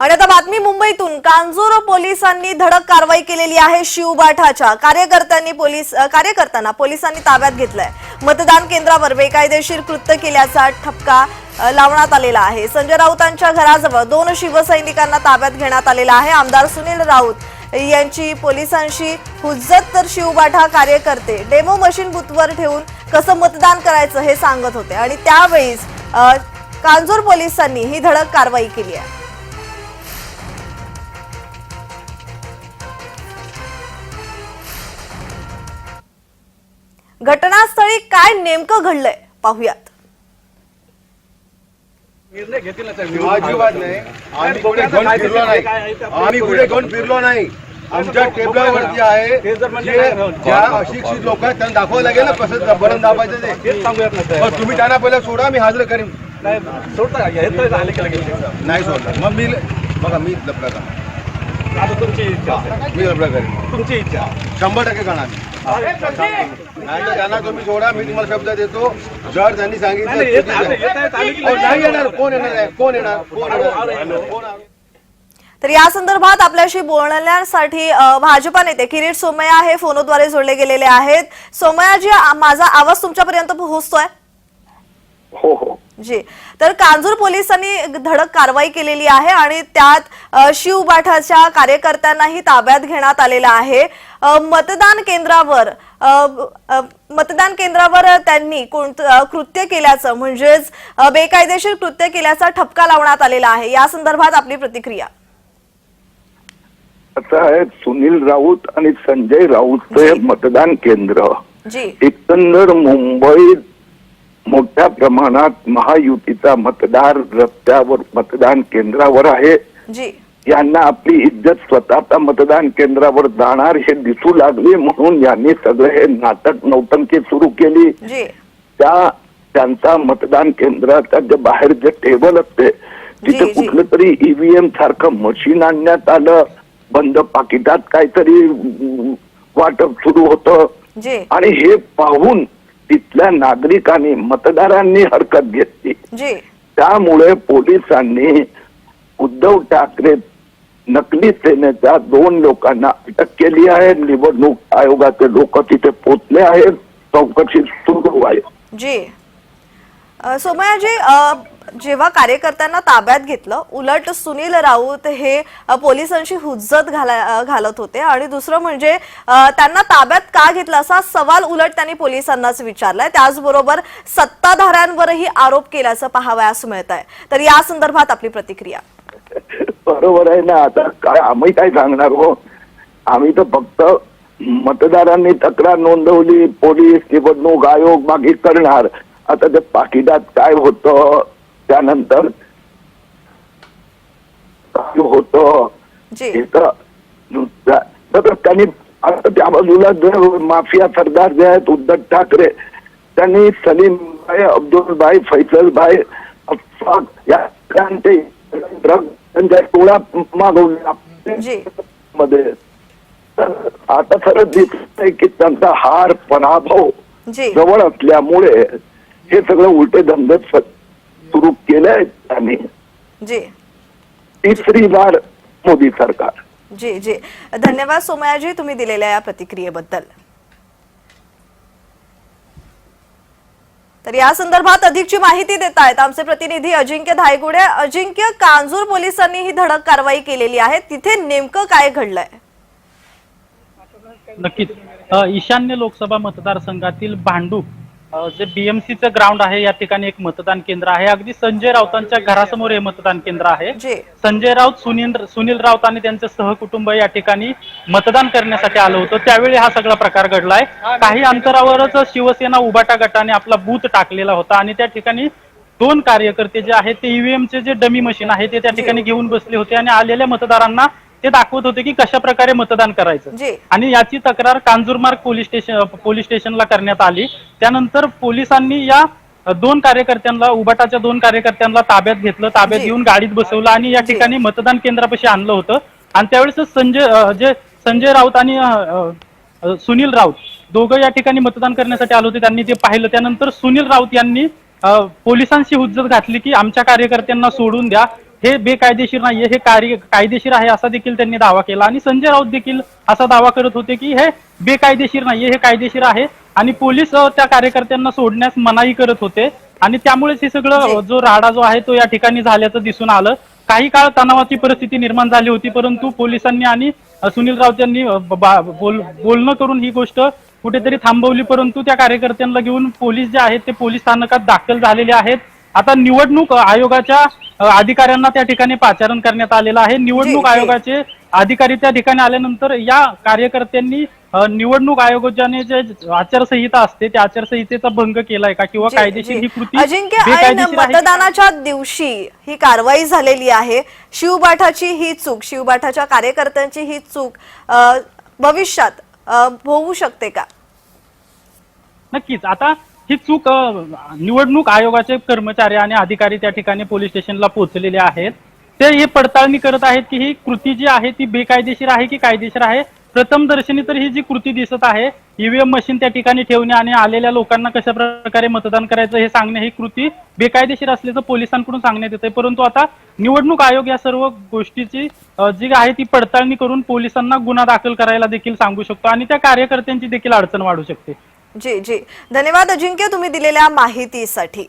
आणि आता बातमी मुंबईतून. कांजूर पोलिसांनी धडक कारवाई केलेली आहे शिवबाठाच्या. कार्यकर्त्यांनी पोलीस कार्यकर्त्यांना पोलिसांनी ताब्यात घेतलंय. मतदान केंद्रावर बेकायदेशीर कृत्य केल्याचा ठपका लावण्यात आलेला आहे. संजय राऊतांच्या घराजवळ दोन शिवसैनिकांना ताब्यात घेण्यात आलेला आहे. आमदार सुनील राऊत यांची पोलिसांशी हुज्जत तर शिवबाठा कार्यकर्ते डेमो मशीन बूथवर ठेवून कसं मतदान करायचं हे सांगत होते. आणि त्यावेळीच कांजूर पोलिसांनी ही धडक कारवाई केली आहे. घटनास्थळी काय नेमकं घडलंय पाहूयात. निर्णय घेतील ना साहेब. अजिबात नाही. आम्ही कुठे घेऊन फिरलो नाही. आहे ते आपण आम्ही कुठे घेऊन फिरलो नाही. आमच्या टेबलावरती आहे. ते जर म्हणले जे नाही राहून. ज्या अशिक्षित लोक आहेत त्यांना दाखवावं लागेल ना कसं बरं दाबायचं ते. तेच सांगूयात ना साहेब. मग तुम्ही त्यांना पहिला सोडा मी हजर करीन. नाही सोडता का? येतोय झाले की लगेच नाही सोडणार. मग मी बघा मी लपडा का? आता तुमची इच्छा. मी लपडा करीन तुमची इच्छा. शंभर टक्के करणार. नाही तर त्यांना तुम्ही सोडा मी तुम्हाला शब्द देतो. जर त्यांनी सांगितलं. नाही येणार? कोण येणार कोण येणार? कोण येणार? कोण? तर या संदर्भात आपल्याशी बोलण्यासाठी भाजपा नेते किरीट सोमय्या हे फोनद्वारे जोडले गेलेले आहेत. सोमय्याजी आ- माझा आवाज तुमच्यापर्यंत पोहोचतोय? हो हो. जी. तर कांजूर पोलिसांनी धडक कारवाई केलेली आहे आणि त्यात शिवबाठाच्या कार्यकर्त्यांनाही ताब्यात घेण्यात आलेलं आहे. मतदान केंद्रावर मतदान केंद्रावर त्यांनी कोणतं कृत्य केल्याचं म्हणजेच बेकायदेशीर कृत्य केल्याचा ठपका लावण्यात आलेला आहे. या संदर्भात आपली प्रतिक्रिया. आहे सुनील राऊत आणि संजय राऊतचे जी. मतदान केंद्र. जी. एकंदर मुंबईत मोठ्या प्रमाणात महायुतीचा मतदार रस्त्यावर मतदान केंद्रावर आहे. यांना आपली इज्जत स्वतःच्या मतदान केंद्रावर जाणार हे दिसू लागले म्हणून यांनी सगळे हे नाटक नौटंकी सुरू केली. त्या त्यांचा मतदान केंद्राच्या जे बाहेर जे टेबल असते तिथे. कुठलं तरी ईव्हीएम सारखं मशीन आणण्यात आलं. बंद पाकिटात काहीतरी वाटप सुरू होतं. आणि हे पाहून तिथल्या नागरिकांनी मतदारांनी हरकत घेतली. त्यामुळे पोलिसांनी उद्धव ठाकरे नकली सेनेच्या दोन लोकांना अटक केली आहे. निवडणूक आयोगाचे लोक तिथे पोचले आहेत. चौकशी सुरू आहे. सोमयाजी जेव्हा कार्यकर्त्यांना ताब्यात घेतलं उलट सुनील राऊत हे पोलिसांशी हुज्जत घाला घालत होते. आणि दुसरं म्हणजे त्यांना ताब्यात का घेतलं असा सवाल उलट त्यांनी पोलिसांनाच विचारलाय. त्याचबरोबर सत्ताधाऱ्यांवरही आरोप केल्याचं पाहावयास मिळत आहे तर या संदर्भात आपली प्रतिक्रिया. बरोबर आहे ना. आता काय आम्ही काय सांगणार हो? आम्ही तर फक्त मतदारांनी तक्रार नोंदवली पोलीस निवडणूक आयोग मागे करणार. आता ते पाकिटात काय होतं त्यानंतर होतं तर त्यांनी आता त्या बाजूला जे माफिया सरदार जे आहेत उद्धव ठाकरे त्यांनी सलीम भाई अब्दुल भाई फैसल भाई जी. मध्ये. आता खरं दिसतंय की त्यांचा हार पराभव जवळ असल्यामुळे हे सगळं उलटे धंदे सुरू केलंय त्यांनी. जी. तिसरी बार मोदी सरकार. जी जी. धन्यवाद सोमयाजी तुम्ही दिलेल्या या प्रतिक्रियेबद्दल. तर या संदर्भात अधिकची माहिती देत आहेत आमचे प्रतिनिधी अजिंक्य धायगुडे अजिंक्य कांजूर पोलिसांनी ही धडक कारवाई केलेली आहे. तिथे नेमकं काय घडलंय? नक्कीच. ईशान्य लोकसभा मतदारसंघातील भांडूप जे बीएमसीचं ग्राउंड आहे या ठिकाणी एक मतदान केंद्र आहे. अगदी संजय राऊतांच्या घरासमोर हे मतदान केंद्र आहे. संजय राऊत सुनील सुनील राऊत आणि त्यांचे सहकुटुंब या ठिकाणी मतदान करण्यासाठी आलं होतं. त्यावेळी हा सगळा प्रकार घडलाय. काही अंतरावरच शिवसेना उबाटा गटाने आपला बूथ टाकलेला होता आणि त्या ठिकाणी दोन कार्यकर्ते जे आहेत ते ईव्हीएमचे जे डमी मशीन आहे ते त्या ठिकाणी घेऊन बसले होते आणि आलेल्या मतदारांना ते दाखवत होते की कशा प्रकारे मतदान करायचं. आणि याची तक्रार कांजूरमार्ग पोलीस स्टेशन पोलीस स्टेशनला करण्यात आली. त्यानंतर पोलिसांनी या दोन कार्यकर्त्यांना उबाटाच्या दोन कार्यकर्त्यांना ताब्यात घेतलं. ताब्यात. घेऊन गाडीत बसवलं आणि या. ठिकाणी मतदान केंद्रापाशी आणलं होतं. आणि त्यावेळेस संजय जे संजय राऊत आणि सुनील राऊत दोघं या ठिकाणी मतदान करण्यासाठी आले होते. त्यांनी ते पाहिलं. त्यानंतर सुनील राऊत यांनी पोलिसांशी हुज्जत घातली की आमच्या कार्यकर्त्यांना सोडून द्या. हे बेकायदेशीर नाहीये हे कार्य कायदेशीर आहे असा देखील त्यांनी दावा केला. आणि संजय राऊत देखील असा दावा करत होते की हे बेकायदेशीर नाहीये हे कायदेशीर आहे आणि पोलीस त्या कार्यकर्त्यांना सोडण्यास मनाई करत होते. आणि त्यामुळेच हे सगळं जो राडा जो आहे तो या ठिकाणी झाल्याचं दिसून आलं. काही काळ तणावाची परिस्थिती निर्माण झाली होती परंतु पोलिसांनी आणि सुनील राऊत यांनी बोल बोलणं करून ही गोष्ट कुठेतरी थांबवली. परंतु त्या कार्यकर्त्यांना घेऊन पोलीस जे आहेत ते पोलीस स्थानकात दाखल झालेले आहेत. आता निवडणूक आयोगाच्या अधिकाऱ्यांना त्या ठिकाणी पाचारण करण्यात आलेलं आहे. निवडणूक. आयोगाचे अधिकारी त्या ठिकाणी आल्यानंतर या कार्यकर्त्यांनी निवडणूक आयोगाने जे आचारसंहिता असते त्या आचारसंहितेचा भंग केलाय का? किंवा कायदेशीर. ही कृती अजिंक्य मतदानाच्या दिवशी ही कारवाई झालेली आहे. शिवबाठाची ही चूक शिवबाठाच्या कार्यकर्त्यांची ही चूक भविष्यात होऊ शकते का? नक्कीच. आता ही चूक निवडणूक आयोगाचे कर्मचारी आणि अधिकारी त्या ठिकाणी पोलीस स्टेशनला पोहोचलेले आहेत. ते हे पडताळणी करत आहेत की ही कृती जी आहे ती बेकायदेशीर आहे की कायदेशीर आहे? प्रथम दर्शनी तर ही जी कृती दिसत आहे ईव्हीएम मशीन त्या ठिकाणी ठेवणे आणि आलेल्या लोकांना कशा प्रकारे मतदान करायचं हे सांगणे ही कृती बेकायदेशीर असल्याचं पोलिसांकडून सांगण्यात येते परंतु आता निवडणूक आयोग या सर्व गोष्टीची जी आहे ती पडताळणी करून पोलिसांना गुन्हा दाखल करायला देखील सांगू शकतो आणि त्या कार्यकर्त्यांची देखील अडचण वाढू शकते. जी जी. धन्यवाद अजिंक्य तुम्ही दिलेल्या माहितीसाठी.